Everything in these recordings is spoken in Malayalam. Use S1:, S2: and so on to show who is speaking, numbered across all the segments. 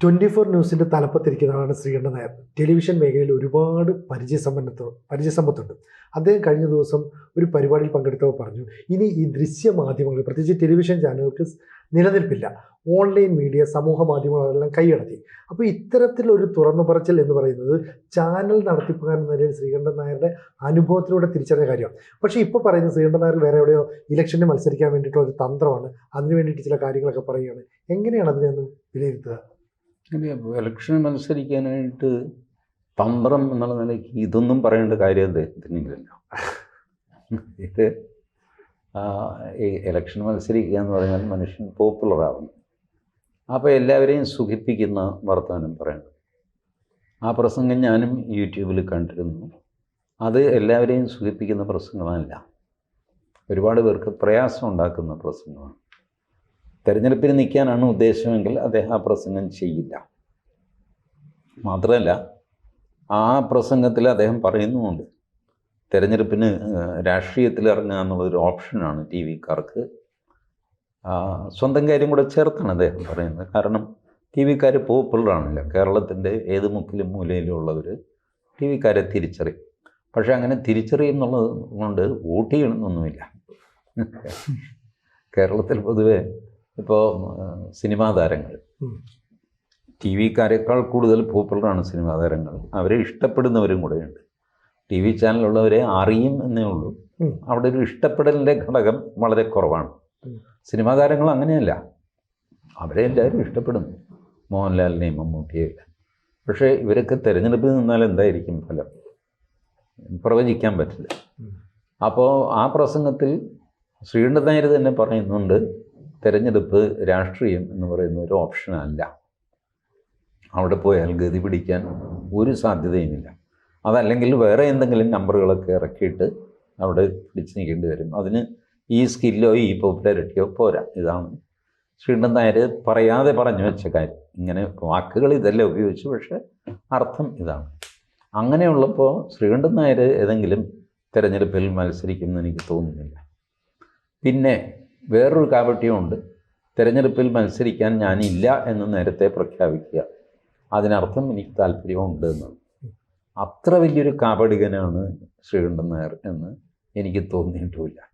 S1: ട്വന്റി ഫോർ ന്യൂസിന്റെ തലപ്പത്തിരിക്കുന്നതാണ് ശ്രീകണ്ഠൻ നായർ. ടെലിവിഷൻ മേഖലയിൽ ഒരുപാട് പരിചയസമ്പന്നത്വ പരിചയസമ്പത്തുണ്ട്. അദ്ദേഹം കഴിഞ്ഞ ദിവസം ഒരു പരിപാടിയിൽ പങ്കെടുത്തവർ പറഞ്ഞു ഇനി ഈ ദൃശ്യ മാധ്യമങ്ങൾ പ്രത്യേകിച്ച് ടെലിവിഷൻ ചാനലുകൾക്ക് നിലനിൽപ്പില്ല. ഓൺലൈൻ മീഡിയ സമൂഹ മാധ്യമങ്ങൾ അതെല്ലാം കൈയടക്കി. അപ്പോൾ ഇത്തരത്തിലൊരു തുറന്നു പറച്ചിൽ എന്ന് പറയുന്നത് ചാനൽ നടത്തിപ്പുകാരൻ നിലയിൽ ശ്രീകണ്ഠൻ നായരുടെ അനുഭവത്തിലൂടെ തിരിച്ചറിഞ്ഞ കാര്യമാണ്. പക്ഷേ ഇപ്പോൾ പറയുന്നത് ശ്രീകണ്ഠൻ നായർ വേറെ എവിടെയോ ഇലക്ഷന് മത്സരിക്കാൻ വേണ്ടിയിട്ടുള്ള ഒരു തന്ത്രമാണ്. അതിന് വേണ്ടിയിട്ട് ചില കാര്യങ്ങളൊക്കെ പറയുകയാണ്. എങ്ങനെയാണ് അതിനെ ഒന്ന് വിലയിരുത്തുക?
S2: ഇനി ഇലക്ഷൻ മത്സരിക്കാനായിട്ട് തന്ത്രം എന്നുള്ള നിലയ്ക്ക് ഇതൊന്നും പറയേണ്ട കാര്യം അദ്ദേഹത്തിനില്ലല്ലോ ഇത് ഈ ഇലക്ഷൻ മത്സരിക്കുക എന്ന് പറഞ്ഞാൽ മനുഷ്യൻ പോപ്പുലർ ആവുന്നു അപ്പോൾ എല്ലാവരെയും സുഖിപ്പിക്കുന്ന വർത്തമാനം പറയണം ആ പ്രസംഗം ഞാനും യൂട്യൂബിൽ കണ്ടിരുന്നു. അത് എല്ലാവരെയും സുഖിപ്പിക്കുന്ന പ്രസംഗമല്ല. ഒരുപാട് പേർക്ക് പ്രയാസം ഉണ്ടാക്കുന്ന പ്രസംഗമാണ്. തെരഞ്ഞെടുപ്പിന് നിൽക്കാനാണ് ഉദ്ദേശമെങ്കിൽ അദ്ദേഹം ആ പ്രസംഗം ചെയ്യില്ല. മാത്രമല്ല ആ പ്രസംഗത്തിൽ അദ്ദേഹം പറയുന്നുമുണ്ട് തെരഞ്ഞെടുപ്പിന് രാഷ്ട്രീയത്തിൽ ഇറങ്ങുക എന്നുള്ളൊരു ഓപ്ഷനാണ് ടി വിക്കാർക്ക്. സ്വന്തം കാര്യം കൂടെ ചേർത്താണ് അദ്ദേഹം പറയുന്നത്. കാരണം ടി വിക്കാർ പോപ്പുലറാണല്ലോ. കേരളത്തിന്റെ ഏത് മുക്കിലും മൂലയിലും ഉള്ളവർ ടി വിക്കാരെ തിരിച്ചറിയും. പക്ഷേ അങ്ങനെ തിരിച്ചറിയും എന്നുള്ളത് കൊണ്ട് വോട്ട് ചെയ്യണമെന്നൊന്നുമില്ല. കേരളത്തിൽ പൊതുവെ ഇപ്പോൾ സിനിമാ താരങ്ങൾ. ടി വിക്കാരേക്കാൾ കൂടുതൽ പോപ്പുലറാണ് സിനിമാ താരങ്ങൾ. അവരെ ഇഷ്ടപ്പെടുന്നവരും കൂടെയുണ്ട്. ടി വി ചാനലുള്ളവരെ അറിയും എന്നേ ഉള്ളൂ. അവിടെ ഒരു ഇഷ്ടപ്പെടലിന്റെ ഘടകം വളരെ കുറവാണ്. സിനിമാ താരങ്ങൾ അങ്ങനെയല്ല. അവരെ എല്ലാവരും ഇഷ്ടപ്പെടുന്നു മോഹൻലാലിനെയും മമ്മൂട്ടിയെയും പക്ഷേ ഇവരൊക്കെ തിരഞ്ഞെടുപ്പിൽ നിന്നാൽ എന്തായിരിക്കും ഫലം? പ്രവചിക്കാൻ പറ്റില്ല. അപ്പോൾ ആ പ്രസംഗത്തിൽ ശ്രീകണ്ഠൻ നായർ തന്നെ പറയുന്നുണ്ട് തിരഞ്ഞെടുപ്പ് രാഷ്ട്രീയം എന്ന് പറയുന്ന ഒരു ഓപ്ഷനല്ല അവിടെ പോയാൽ ഗതി പിടിക്കാൻ ഒരു സാധ്യതയുമില്ല. അതല്ലെങ്കിൽ വേറെ എന്തെങ്കിലും നമ്പറുകളൊക്കെ ഇറക്കിയിട്ട് അവിടെ പിടിച്ചു നിൽക്കേണ്ടി വരും. അതിന് ഈ സ്കില്ലോ ഈ പോപ്പുലാരിറ്റിയോ പോരാ. ഇതാണ് ശ്രീകണ്ഠൻ നായർ പറയാതെ പറഞ്ഞു വെച്ച കാര്യം. ഇങ്ങനെ വാക്കുകൾ ഇതല്ല ഉപയോഗിച്ചു പക്ഷേ അർത്ഥം ഇതാണ്. അങ്ങനെയുള്ളപ്പോൾ ശ്രീകണ്ഠൻ നായർ ഏതെങ്കിലും തിരഞ്ഞെടുപ്പിൽ മത്സരിക്കുമെന്ന് എനിക്ക് തോന്നുന്നില്ല. പിന്നെ വേറൊരു കാപട്യമുണ്ട് തിരഞ്ഞെടുപ്പിൽ മത്സരിക്കാൻ ഞാനില്ല എന്ന് നേരത്തെ പ്രഖ്യാപിക്കുക. അതിനർത്ഥം എനിക്ക് താല്പര്യമുണ്ട് എന്നാണ്. അത്ര വലിയൊരു കാപടികനാണ് ശ്രീകണ്ഠൻ നായർ എന്ന് എനിക്ക് തോന്നിയിട്ടുമില്ല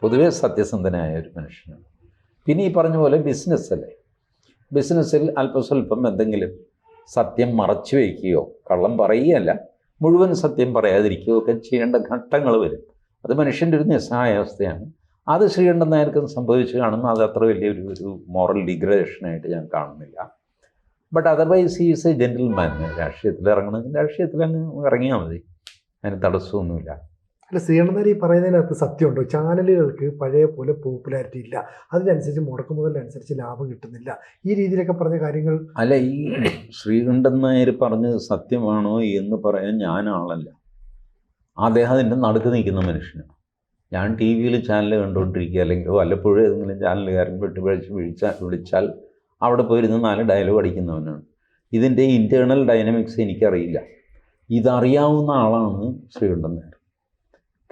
S2: പൊതുവേ സത്യസന്ധനായ ഒരു മനുഷ്യനാണ്. പിന്നെ ഈ പറഞ്ഞ പോലെ ബിസിനസ് അല്ലേ? ബിസിനസ്സിൽ അല്പസ്വല്പം എന്തെങ്കിലും സത്യം മറച്ചു വയ്ക്കുകയോ കള്ളം പറയുകയല്ല. മുഴുവൻ സത്യം പറയാതിരിക്കുകയോ ഒക്കെ ചെയ്യേണ്ട ഘട്ടങ്ങൾ വരും. അത് മനുഷ്യന്റെ ഒരു നിസ്സഹായാവസ്ഥയാണ്. അത് ശ്രീകണ്ഠൻ നായർക്കും സംഭവിച്ചു കാണുന്നു. അത് അത്ര വലിയൊരു ഒരു മോറൽ ഡിഗ്രഡേഷനായിട്ട് ഞാൻ കാണുന്നില്ല. But otherwise is a gentleman രാഷ്ട്രീയത്തിൽ ഇറങ്ങണമെങ്കിൽ രാഷ്ട്രീയത്തിൽ അങ്ങ് ഇറങ്ങിയാൽ മതി. അതിന് തടസ്സമൊന്നുമില്ല.
S1: അല്ല ശ്രീകണ്ഠൻ നായർ ഈ പറയുന്നതിനകത്ത് സത്യമുണ്ടോ? ചാനലുകൾക്ക് പഴയ പോലെ പോപ്പുലാരിറ്റി ഇല്ല. അതിനനുസരിച്ച് മുടക്കുമുതലിനനുസരിച്ച് ലാഭം കിട്ടുന്നില്ല. ഈ രീതിയിലൊക്കെ പറഞ്ഞ കാര്യങ്ങൾ
S2: അല്ല ഈ ശ്രീകണ്ഠൻ നായർ പറഞ്ഞത് സത്യമാണോ എന്ന് പറയാൻ ഞാൻ ആളല്ല. അദ്ദേഹം അതിന്റെ നടുക്ക് നിൽക്കുന്ന മനുഷ്യനാണ്. ഞാൻ ടി വിയിൽ ചാനൽ കണ്ടുകൊണ്ടിരിക്കുക അല്ലെങ്കിൽ വല്ലപ്പോഴും ഏതെങ്കിലും ചാനലുകാരൻ വെട്ടിപ്പഴിച്ച് വിളിച്ചാൽ വിളിച്ചാൽ അവിടെ പോയിരുന്ന് നാല് ഡയലോഗ് അടിക്കുന്നവനാണ്. ഇതിന്റെ ഇന്റേർണൽ ഡൈനമിക്സ് എനിക്കറിയില്ല. ഇതറിയാവുന്ന ആളാണ് Sreekandan Nair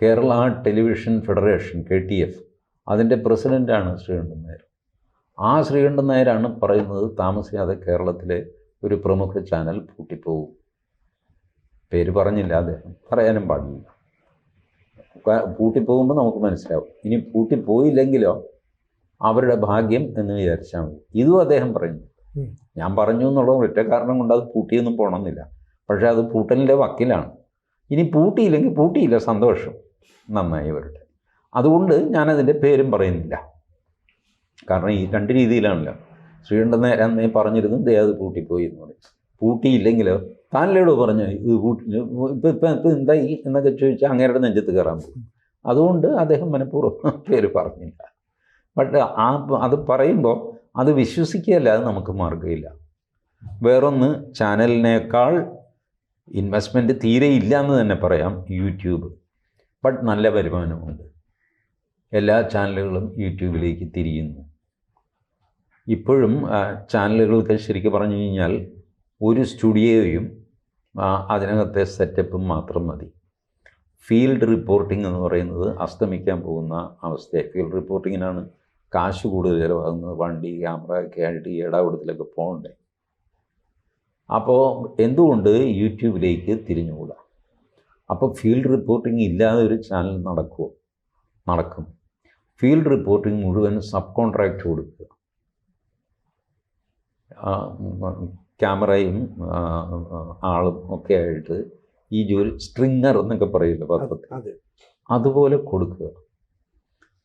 S2: Kerala television federation K T F അതിന്റെ പ്രസിഡന്റാണ് ശ്രീകണ്ഠൻ നായർ ആ ശ്രീകണ്ഠൻ നായരാണ് പറയുന്നത് താമസിയാതെ കേരളത്തിലെ ഒരു പ്രമുഖ ചാനൽ പൂട്ടിപ്പോകും പേര് പറഞ്ഞില്ല അദ്ദേഹം. പറയാനും പാടില്ല. പൂട്ടിപ്പോകുമ്പോൾ നമുക്ക് മനസ്സിലാവും. ഇനി പൂട്ടിപ്പോയില്ലെങ്കിലോ അവരുടെ ഭാഗ്യം എന്ന് വിചാരിച്ചാൽ മതി. ഇതും അദ്ദേഹം പറയുന്നു. ഞാൻ പറഞ്ഞു എന്നുള്ള ഒറ്റ കാരണം കൊണ്ട് അത് പൂട്ടിയൊന്നും പോകണമെന്നില്ല പക്ഷേ അത് പൂട്ടലിന്റെ വക്കിലാണ്. ഇനി പൂട്ടിയില്ലെങ്കിൽ പൂട്ടിയില്ല സന്തോഷം. നന്നായി അവരുടെ അതുകൊണ്ട് ഞാനതിന്റെ പേരും പറയുന്നില്ല. കാരണം ഈ രണ്ട് രീതിയിലാണല്ലോ. ശ്രീകണ്ഠൻ നേരം നീ പറഞ്ഞിരുന്നു ദേ അത് പൂട്ടിപ്പോയി എന്ന് പറയും പൂട്ടിയില്ലെങ്കിലോ താനിലോട് പറഞ്ഞു ഇത് പൂട്ടി ഇപ്പം ഇപ്പം ഇപ്പം എന്തായി എന്നൊക്കെ ചോദിച്ചാൽ അങ്ങേരുടെ നെഞ്ചത്ത് കയറാൻ പോകും. അതുകൊണ്ട് അദ്ദേഹം മനഃപൂർവം പേര് പറഞ്ഞില്ല. ബട്ട് ആ അത് പറയുമ്പോൾ അത് വിശ്വസിക്കുകയല്ലാതെ നമുക്ക് മാർഗമില്ല വേറൊന്ന് ചാനലിനേക്കാൾ ഇൻവെസ്റ്റ്മെന്റ് തീരെ ഇല്ല എന്ന് തന്നെ പറയാം യൂട്യൂബ്. ബട്ട് നല്ല വരുമാനമുണ്ട്. എല്ലാ ചാനലുകളും യൂട്യൂബിലേക്ക് തിരിയുന്നു. ഇപ്പോഴും ചാനലുകൾക്ക് ശരിക്കും പറഞ്ഞു കഴിഞ്ഞാൽ ഒരു സ്റ്റുഡിയോയും അതിനകത്തെ സെറ്റപ്പും മാത്രം മതി. ഫീൽഡ് റിപ്പോർട്ടിംഗ് എന്ന് പറയുന്നത് അസ്തമിക്കാൻ പോകുന്ന അവസ്ഥയെ. ഫീൽഡ് റിപ്പോർട്ടിങ്ങിനാണ് കാശ് കൂടുതൽ ചിലവാകുന്നത്. വണ്ടി ക്യാമറ ഒക്കെ ആയിട്ട് ഈ ഇടപെടത്തിലൊക്കെ പോകണ്ടേ? അപ്പോൾ എന്തുകൊണ്ട് യൂട്യൂബിലേക്ക് തിരിഞ്ഞുകൂടാ? അപ്പോൾ ഫീൽഡ് റിപ്പോർട്ടിംഗ് ഇല്ലാതെ ഒരു ചാനൽ നടക്കുമോ നടക്കും. ഫീൽഡ് റിപ്പോർട്ടിംഗ് മുഴുവൻ സബ് കോൺട്രാക്റ്റ് കൊടുക്കുക ക്യാമറയും ആളും ഒക്കെ ആയിട്ട് ഈ ജോലി സ്ട്രിങ്ങർ എന്നൊക്കെ പറയില്ല പത്രത്തിൽ?
S1: അതെ.
S2: അതുപോലെ കൊടുക്കുക.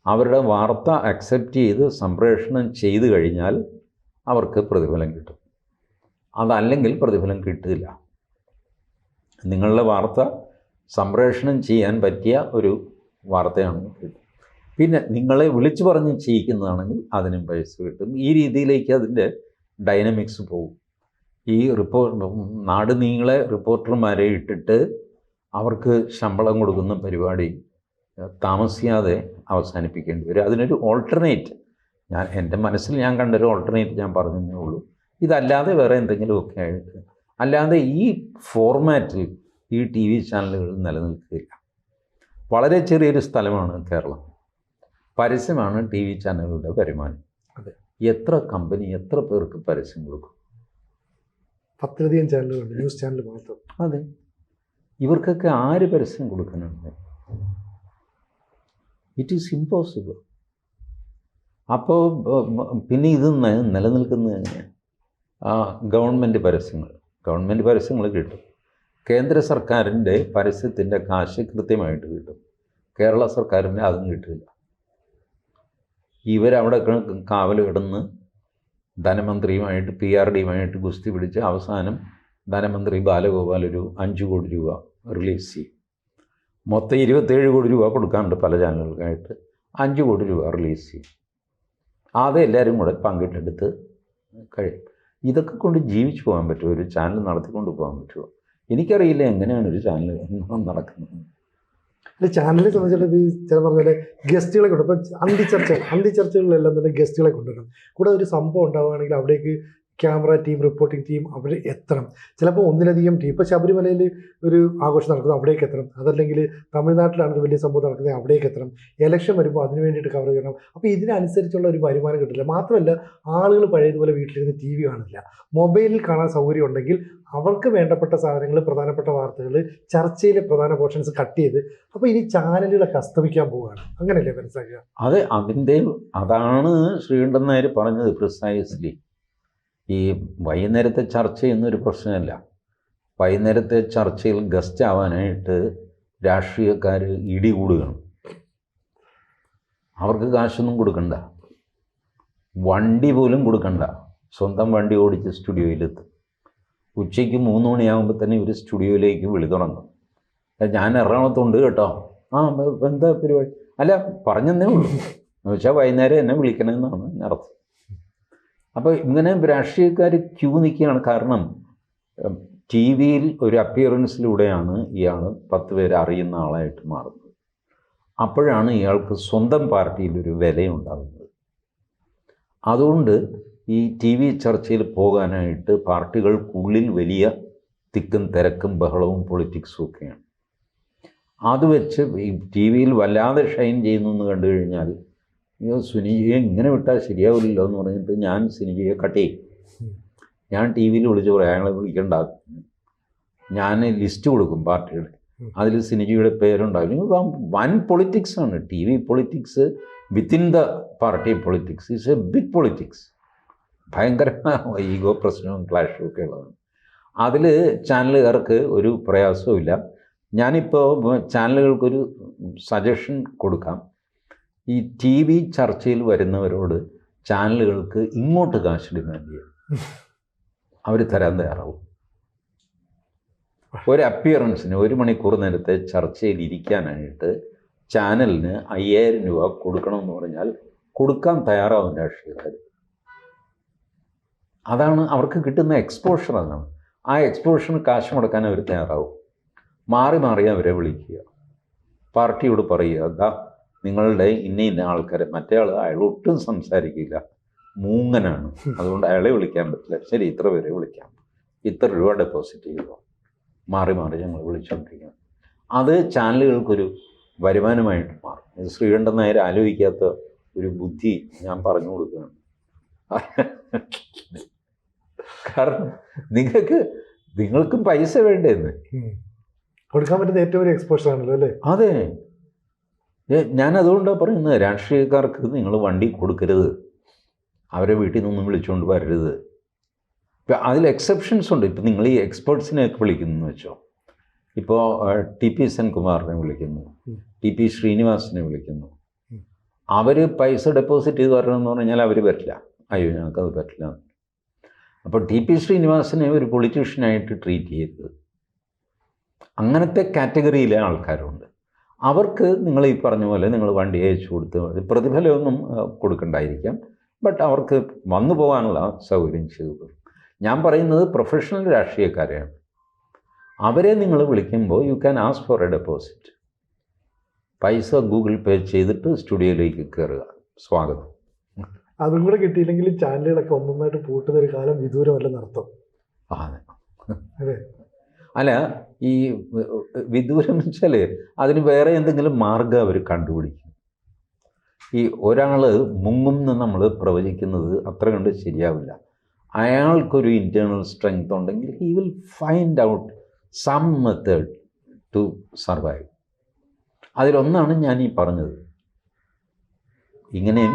S2: അവരുടെ വാർത്ത അക്സെപ്റ്റ് ചെയ്ത് സംപ്രേഷണം ചെയ്തു കഴിഞ്ഞാൽ അവർക്ക് പ്രതിഫലം കിട്ടും. അതല്ലെങ്കിൽ പ്രതിഫലം കിട്ടില്ല. നിങ്ങളുടെ വാർത്ത സംപ്രേഷണം ചെയ്യാൻ പറ്റിയ ഒരു വാർത്തയാണ് കിട്ടും പിന്നെ നിങ്ങളെ വിളിച്ചു പറഞ്ഞ് ചെയ്യിക്കുന്നതാണെങ്കിൽ അതിനും പൈസ കിട്ടും. ഈ രീതിയിലേക്ക് അതിന്റെ ഡൈനമിക്സ് പോകും. ഈ റിപ്പോ നാട് നീങ്ങളെ റിപ്പോർട്ടർമാരെ ഇട്ടിട്ട് അവർക്ക് ശമ്പളം കൊടുക്കുന്ന പരിപാടി താമസിയാതെ അവസാനിപ്പിക്കേണ്ടി വരും. അതിനൊരു ഓൾട്ടർനേറ്റ് ഞാൻ എന്റെ മനസ്സിൽ ഞാൻ കണ്ടൊരു ഓൾട്ടർനേറ്റ് ഞാൻ പറഞ്ഞതേ ഉള്ളൂ. ഇതല്ലാതെ വേറെ എന്തെങ്കിലുമൊക്കെ ആയിട്ട് അല്ലാതെ ഈ ഫോർമാറ്റ് ഈ ടി വി ചാനലുകൾ നിലനിൽക്കില്ല വളരെ ചെറിയൊരു സ്ഥലമാണ് കേരളം. പരസ്യമാണ് ടി വി ചാനലുകളുടെ വരുമാനം.
S1: അതെ.
S2: എത്ര കമ്പനി എത്ര പേർക്ക് പരസ്യം കൊടുക്കും?
S1: പത്തിലധികം ചാനലുകളുണ്ട് ന്യൂസ് ചാനൽ മാത്രം.
S2: അതെ. ഇവർക്കൊക്കെ ആര് പരസ്യം കൊടുക്കാനുണ്ട് ഇറ്റ് ഈസ് ഇമ്പോസിബിൾ അപ്പോൾ പിന്നെ ഇത് നിലനിൽക്കുന്നത് എങ്ങനെയാണ് ആ ഗവൺമെന്റ് പരസ്യങ്ങൾ. ഗവൺമെന്റ് പരസ്യങ്ങൾ കിട്ടും. കേന്ദ്ര സർക്കാരിന്റെ പരസ്യത്തിന്റെ കാശ് കൃത്യമായിട്ട് കിട്ടും. കേരള സർക്കാരിന്റെ അതും കിട്ടില്ല. ഇവരവിടെ കാവൽ കിടന്ന് ധനമന്ത്രിയുമായിട്ട് പി ആർ ഡിയുമായിട്ട് ഗുസ്തി പിടിച്ച് അവസാനം ധനമന്ത്രി ബാലഗോപാൽ ഒരു അഞ്ച് കോടി രൂപ റിലീസ് ചെയ്യും. മൊത്തം ഇരുപത്തേഴ് കോടി രൂപ കൊടുക്കാനുണ്ട് പല ചാനലുകൾക്കായിട്ട്. അഞ്ച് കോടി രൂപ റിലീസ് ചെയ്യും. അത് എല്ലാവരും കൂടെ പങ്കിട്ടെടുത്ത് കഴിയും. ഇതൊക്കെ കൊണ്ട് ജീവിച്ചു പോകാൻ പറ്റുമോ? ഒരു ചാനൽ നടത്തിക്കൊണ്ട് പോകാൻ പറ്റുമോ? എനിക്കറിയില്ല എങ്ങനെയാണ് ഒരു ചാനൽ നടക്കുന്നത്.
S1: അല്ല ചാനലിനെ സംബന്ധിച്ചിടത്തോളം ഈ ചില പറഞ്ഞ പോലെ ഗസ്റ്റുകളെ കൊണ്ട് ഇപ്പം അന്തി ചർച്ചകളിലെല്ലാം തന്നെ ഗസ്റ്റുകളെ കൊണ്ടുവരണം കൂടെ ഒരു സംഭവം ഉണ്ടാവുകയാണെങ്കിൽ അവിടേക്ക് ക്യാമറ ടീം റിപ്പോർട്ടിംഗ് ടീം അവർ എത്തണം. ചിലപ്പോൾ ഒന്നിലധികം ടീം ഇപ്പോൾ ശബരിമലയിൽ ഒരു ആഘോഷം നടക്കുന്നത് അവിടേക്ക് എത്തണം. അതല്ലെങ്കിൽ തമിഴ്നാട്ടിലാണ് വലിയ സംഭവം നടക്കുന്നത് അവിടേക്ക് എത്തണം. ഇലക്ഷൻ വരുമ്പോൾ അതിന് വേണ്ടിയിട്ട് കവർ ചെയ്യണം. അപ്പോൾ ഇതിനനുസരിച്ചുള്ള ഒരു വരുമാനം കിട്ടില്ല. മാത്രമല്ല ആളുകൾ പഴയതുപോലെ വീട്ടിലിരുന്ന് ടി വി കാണില്ല മൊബൈലിൽ കാണാൻ സൗകര്യം ഉണ്ടെങ്കിൽ അവർക്ക് വേണ്ടപ്പെട്ട സാധനങ്ങൾ പ്രധാനപ്പെട്ട വാർത്തകൾ ചർച്ചയിലെ പ്രധാന പോർഷൻസ് കട്ട് ചെയ്ത് അപ്പോൾ ഇനി ചാനലുകളൊക്കെ അസ്തമിക്കാൻ പോവുകയാണ്. അങ്ങനെയല്ലേ മനസ്സിലാക്കുക?
S2: അതെ അതിന്റെ അതാണ് ശ്രീകണ്ഠൻ നായർ പറഞ്ഞത് പ്രിസൈസ്ലി ഈ വൈകുന്നേരത്തെ ചർച്ച എന്നൊരു പ്രശ്നമല്ല. വൈകുന്നേരത്തെ ചർച്ചയിൽ ഗസ്റ്റ് ആവാനായിട്ട് രാഷ്ട്രീയക്കാർ ഇടികൂടുകയാണ് അവർക്ക് കാശൊന്നും കൊടുക്കണ്ട. വണ്ടി പോലും കൊടുക്കണ്ട. സ്വന്തം വണ്ടി ഓടിച്ച് സ്റ്റുഡിയോയിലെത്തും. ഉച്ചയ്ക്ക് മൂന്ന് മണിയാകുമ്പോൾ തന്നെ ഇവർ സ്റ്റുഡിയോയിലേക്ക് വിളി തുടങ്ങും. "ഏ, ഞാൻ എറണാകുളത്തുണ്ട് കേട്ടോ. ആ എന്താ പരിപാടി? അല്ല പറഞ്ഞെന്നേ ഉള്ളൂ. എന്ന് വെച്ചാൽ വൈകുന്നേരം എന്നെ വിളിക്കണമെന്നാണ് അർത്ഥം. അപ്പോൾ ഇങ്ങനെ രാഷ്ട്രീയക്കാർ ക്യൂ നിൽക്കുകയാണ്. കാരണം ടി വിയിൽ ഒരു അപ്പിയറൻസിലൂടെയാണ് ഇയാൾ പത്ത് പേര് അറിയുന്ന ആളായിട്ട് മാറുന്നത്. അപ്പോഴാണ് ഇയാൾക്ക് സ്വന്തം പാർട്ടിയിൽ ഒരു വിലയുണ്ടാകുന്നത്. അതുകൊണ്ട് ഈ ടി വി ചർച്ചയിൽ പോകാനായിട്ട് പാർട്ടികൾക്കുള്ളിൽ വലിയ തിക്കും തിരക്കും ബഹളവും പൊളിറ്റിക്സും ഒക്കെയാണ്. അത് വെച്ച് ഈ ടി വിയിൽ വല്ലാതെ ഷൈൻ ചെയ്യുന്നു എന്ന് കണ്ടു കഴിഞ്ഞാൽ അയ്യോ സുനിജിയെ ഇങ്ങനെ വിട്ടാൽ ശരിയാവില്ലല്ലോ എന്ന് പറഞ്ഞിട്ട് ഞാൻ സുനിജിയെ കട്ട് ചെയ്യും. ഞാൻ ടി വിയിൽ വിളിച്ച് പറയാം അയാളെ വിളിക്കണ്ട. ഞാൻ ലിസ്റ്റ് കൊടുക്കും പാർട്ടിയുടെ. അതിൽ സിനിജിയുടെ പേരുണ്ടാവില്ല വൻ പൊളിറ്റിക്സ് ആണ്. T V politics within the party politics it's a big politics ഭയങ്കര ഈഗോ പ്രശ്നവും ക്ലാഷും ഒക്കെ ഉള്ളതാണ്. അതിൽ ചാനലുകാർക്ക് ഒരു പ്രയാസവും ഞാനിപ്പോൾ ചാനലുകൾക്കൊരു സജഷൻ കൊടുക്കാം. ഈ ടി വി ചർച്ചയിൽ വരുന്നവരോട് ചാനലുകൾക്ക് ഇങ്ങോട്ട് കാശ് ഡിമാൻഡ് ചെയ്യും അവർ തരാൻ തയ്യാറാവും. ഒരു അപ്പിയറൻസിന് ഒരു മണിക്കൂർ നേരത്തെ ചർച്ചയിൽ ഇരിക്കാനായിട്ട് ചാനലിന് അയ്യായിരം രൂപ കൊടുക്കണമെന്ന് പറഞ്ഞാൽ കൊടുക്കാൻ തയ്യാറാവും രാഷ്ട്രീയക്കാർ അതാണ് അവർക്ക് കിട്ടുന്ന എക്സ്പോഷർ അതാണ് ആ എക്സ്പോഷറിന് കാശ് മുടക്കാൻ അവർ തയ്യാറാവും. മാറി മാറി അവരെ വിളിക്കുക. പാർട്ടിയോട് പറയുക നിങ്ങളുടെ ഇന്ന ഇന്ന ആൾക്കാരെ മറ്റേ ആൾ അയാൾ ഒട്ടും സംസാരിക്കില്ല. മൂങ്ങനാണ്. അതുകൊണ്ട് അയാളെ വിളിക്കാൻ പറ്റില്ല. ശരി ഇത്ര പേരെ വിളിക്കാം. ഇത്ര രൂപ ഡെപ്പോസിറ്റ് ചെയ്തോ. മാറി മാറി ഞങ്ങൾ വിളിച്ചുകൊണ്ടിരിക്കണം അത് ചാനലുകൾക്കൊരു വരുമാനമായിട്ട് മാറും. ഇത് ശ്രീകണ്ഠൻ നായർ ആലോചിക്കാത്ത ഒരു ബുദ്ധി ഞാൻ പറഞ്ഞു കൊടുക്കുകയാണ്. കാരണം നിങ്ങൾക്ക് നിങ്ങൾക്കും പൈസ വേണ്ടേന്ന്.
S1: കൊടുക്കാൻ പറ്റുന്ന ഏറ്റവും വലിയ എക്സ്പോഷർ ആണല്ലോ അല്ലേ?
S2: അതെ. ഞാൻ അതുകൊണ്ടാണ് പറയുന്നത് രാഷ്ട്രീയക്കാർക്ക് നിങ്ങൾ വണ്ടി കൊടുക്കരുത്. അവരെ വീട്ടിൽ നിന്നൊന്നും വിളിച്ചുകൊണ്ട് വരരുത്. ഇപ്പം അതിൽ എക്സെപ്ഷൻസ് ഉണ്ട്. ഇപ്പം നിങ്ങൾ ഈ എക്സ്പേർട്സിനെയൊക്കെ വിളിക്കുന്നു വെച്ചോ. ഇപ്പോൾ ടി പി സെൻകുമാറിനെ വിളിക്കുന്നു. ടി പി ശ്രീനിവാസിനെ വിളിക്കുന്നു. അവർ പൈസ ഡെപ്പോസിറ്റ് ചെയ്ത് വരണമെന്ന് പറഞ്ഞാൽ അവർ വരില്ല. അയ്യോ ഞങ്ങൾക്കത് പറ്റില്ല. അപ്പോൾ ടി പി ശ്രീനിവാസിനെ ഒരു പൊളിറ്റീഷ്യനായിട്ട് ട്രീറ്റ് ചെയ്യരുത്. അങ്ങനത്തെ കാറ്റഗറിയിലെ ആൾക്കാരുണ്ട്. അവർക്ക് നിങ്ങൾ ഈ പറഞ്ഞ പോലെ നിങ്ങൾ വണ്ടി അയച്ചു കൊടുത്ത് പ്രതിഫലമൊന്നും കൊടുക്കണ്ടായിരിക്കാം. ബട്ട് അവർക്ക് വന്നു പോകാനുള്ള സൗകര്യം ചെയ്തു കൊടുക്കും ഞാൻ പറയുന്നത് പ്രൊഫഷണൽ രാഷ്ട്രീയക്കാരെയാണ്. അവരെ നിങ്ങൾ വിളിക്കുമ്പോൾ you can ask for a deposit പൈസ ഗൂഗിൾ പേ ചെയ്തിട്ട് സ്റ്റുഡിയോയിലേക്ക് കയറുക. സ്വാഗതം.
S1: അതും കൂടെ കിട്ടിയില്ലെങ്കിൽ ചാനലുകളൊക്കെ ഒന്നൊന്നായിട്ട് പൂട്ടുന്ന ഒരു കാലം വിദൂരമല്ല നടത്തും
S2: അതെ.
S1: അതെ.
S2: അല്ല ഈ വിദൂരം എന്ന് വെച്ചാൽ അതിന് വേറെ എന്തെങ്കിലും മാർഗം അവർ കണ്ടുപിടിക്കും. ഈ ഒരാൾ മുങ്ങുമെന്ന് നമ്മൾ പ്രവചിക്കുന്നത് അത്ര കണ്ട് ശരിയാവില്ല. അയാൾക്കൊരു ഇന്റേർണൽ സ്ട്രെങ്ത് ഉണ്ടെങ്കിൽ he will find out some method to survive അതിലൊന്നാണ് ഞാൻ ഈ പറഞ്ഞത്. ഇങ്ങനെയും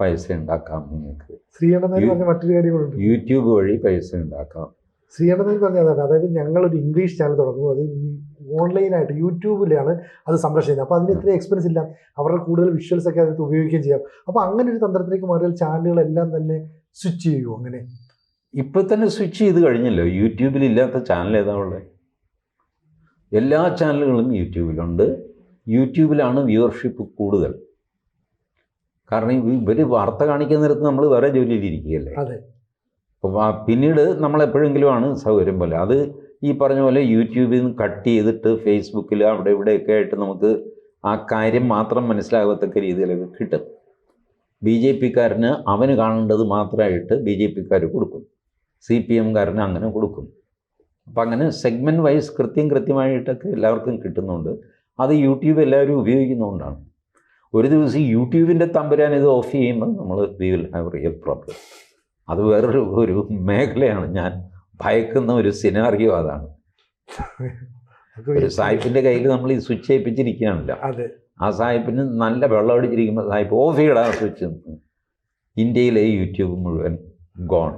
S2: പൈസ ഉണ്ടാക്കാം നിങ്ങൾക്ക്. യൂട്യൂബ് വഴി പൈസ ഉണ്ടാക്കാം.
S1: ശ്രീകണ്ഠൻ പറഞ്ഞ അതാണ് അതായത് ഞങ്ങളൊരു ഇംഗ്ലീഷ് ചാനൽ തുടങ്ങുന്നു അത് ഓൺലൈനായിട്ട് യൂട്യൂബിലാണ് അത് സംരക്ഷണം ചെയ്യുന്നത്. അപ്പോൾ അതിന് ഇത്രയും എക്സ്പെൻസ് ഇല്ല. അവരുടെ കൂടുതൽ വിഷ്വൽസ് ഒക്കെ അതിനകത്ത് ഉപയോഗിക്കുകയും ചെയ്യാം. അപ്പോൾ അങ്ങനെ ഒരു തന്ത്രത്തിലേക്ക് മാറിയാൽ ചാനലുകളെല്ലാം തന്നെ സ്വിച്ച് ചെയ്യുമോ അങ്ങനെ?
S2: ഇപ്പം തന്നെ സ്വിച്ച് ചെയ്ത് കഴിഞ്ഞല്ലോ. യൂട്യൂബിൽ ഇല്ലാത്ത ചാനൽ ഏതാ ഉള്ളത്? എല്ലാ ചാനലുകളും യൂട്യൂബിലുണ്ട്. യൂട്യൂബിലാണ് വ്യൂവർഷിപ്പ് കൂടുതൽ. കാരണം ഇവർ വാർത്ത കാണിക്കുന്ന നേരത്ത് നമ്മൾ വേറെ ജോലിയിലിരിക്കുകയല്ലേ
S1: അതെ.
S2: പിന്നീട് നമ്മൾ എപ്പോഴെങ്കിലും ആണ് സൗകര്യം പോലെ. അത് ഈ പറഞ്ഞ പോലെ യൂട്യൂബിൽ നിന്ന് കട്ട് ചെയ്തിട്ട് ഫേസ്ബുക്കിൽ അവിടെ ഇവിടെയൊക്കെ ആയിട്ട് നമുക്ക് ആ കാര്യം മാത്രം മനസ്സിലാകത്തക്ക രീതിയിലൊക്കെ കിട്ടും. ബി ജെ പിക്കാരന് അവന് കാണേണ്ടത് മാത്രമായിട്ട് ബി ജെ പിക്കാർ കൊടുക്കും. സി പി എംകാരന് അങ്ങനെ കൊടുക്കും. അപ്പം അങ്ങനെ സെഗ്മെന്റ് വൈസ് കൃത്യം കൃത്യമായിട്ടൊക്കെ എല്ലാവർക്കും കിട്ടുന്നുണ്ട്. അത് യൂട്യൂബ് എല്ലാവരും ഉപയോഗിക്കുന്നതുകൊണ്ടാണ് ഒരു ദിവസം യൂട്യൂബിന്റെ തമ്പുരാൻ ഇത് ഓഫ് ചെയ്യുമ്പോൾ നമ്മൾ we will have real problem അത് വേറൊരു ഒരു മേഖലയാണ്. ഞാൻ ഭയക്കുന്ന ഒരു സിനാറിയോ അതാണ്. ഒരു സായിപ്പിന്റെ കയ്യിൽ നമ്മൾ ഈ സ്വിച്ച് ഏൽപ്പിച്ചിരിക്കുകയാണല്ലോ
S1: അതെ.
S2: ആ സായിപ്പിന് നല്ല വെള്ളം അടിച്ചിരിക്കുമ്പോൾ സായിപ്പ് ഓഫ് ചെയ്യടാ സ്വിച്ച് ഇന്ത്യയിലെ യൂട്യൂബ് മുഴുവൻ ഗോൺ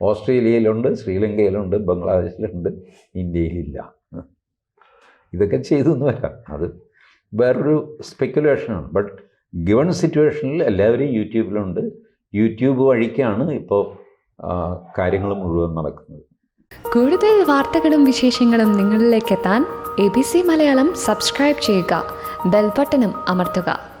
S2: ഓസ്ട്രേലിയയിലുണ്ട് ശ്രീലങ്കയിലുണ്ട് ബംഗ്ലാദേശിലുണ്ട് ഇന്ത്യയിലില്ല. ഇതൊക്കെ ചെയ്തു എന്ന് വരാം അത് വേറൊരു സ്പെക്കുലേഷനാണ് ബട്ട് ഗിവൺ സിറ്റുവേഷനിൽ എല്ലാവരും യൂട്യൂബിലുണ്ട്. യൂട്യൂബ് വഴിക്കാണ് ഇപ്പോൾ കാര്യങ്ങൾ മുഴുവൻ നടക്കുന്നത്.
S3: കൂടുതൽ വാർത്തകളും വിശേഷങ്ങളും നിങ്ങളിലേക്ക് എത്താൻ A B C Malayalam subscribe ചെയ്യുക. ബെൽബട്ടനും അമർത്തുക.